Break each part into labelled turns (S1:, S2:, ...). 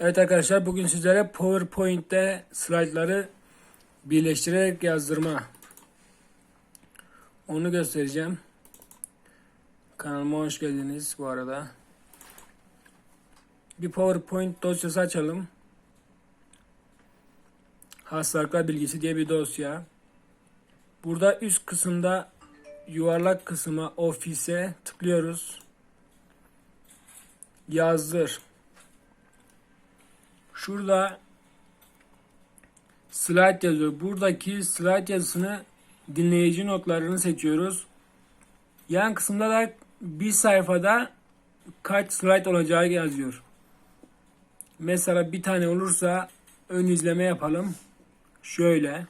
S1: Evet arkadaşlar bugün sizlere PowerPoint'te slaytları birleştirerek yazdırma. Onu göstereceğim. Kanalıma hoş geldiniz bu arada. Bir PowerPoint dosyası açalım. Hastalıklar bilgisi diye bir dosya. Burada üst kısımda yuvarlak kısma ofise tıklıyoruz. Yazdır. Şurada slide yazıyor. Buradaki slide yazısını dinleyici notlarını seçiyoruz. Yan kısımda da bir sayfada kaç slide olacağı yazıyor. Mesela bir tane olursa ön izleme yapalım. Şöyle.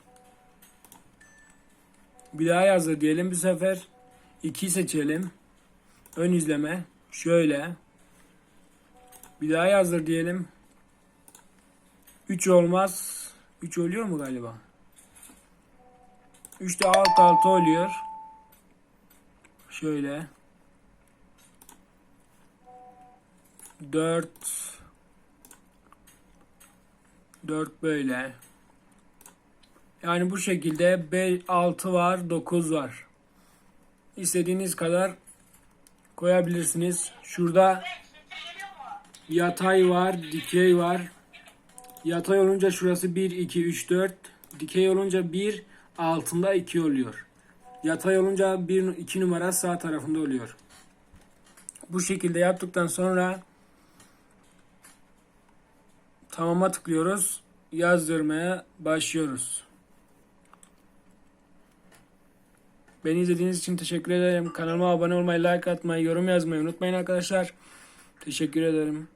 S1: Bir daha yazdı diyelim bir sefer. 2 seçelim. Ön izleme. Şöyle. Bir daha yazdır diyelim. 3 olmaz. 3 oluyor mu galiba? 3 de alt alta oluyor. Şöyle. 4 4 böyle. Yani bu şekilde 5 6 var, 9 var. İstediğiniz kadar koyabilirsiniz. Şurada yatay var, dikey var. Yatay olunca şurası 1, 2, 3, 4. Dikey olunca 1, altında 2 oluyor. Yatay olunca 1, 2 numara sağ tarafında oluyor. Bu şekilde yaptıktan sonra tamama tıklıyoruz. Yazdırmaya başlıyoruz. Beni izlediğiniz için teşekkür ederim. Kanalıma abone olmayı, like atmayı, yorum yazmayı unutmayın arkadaşlar. Teşekkür ederim.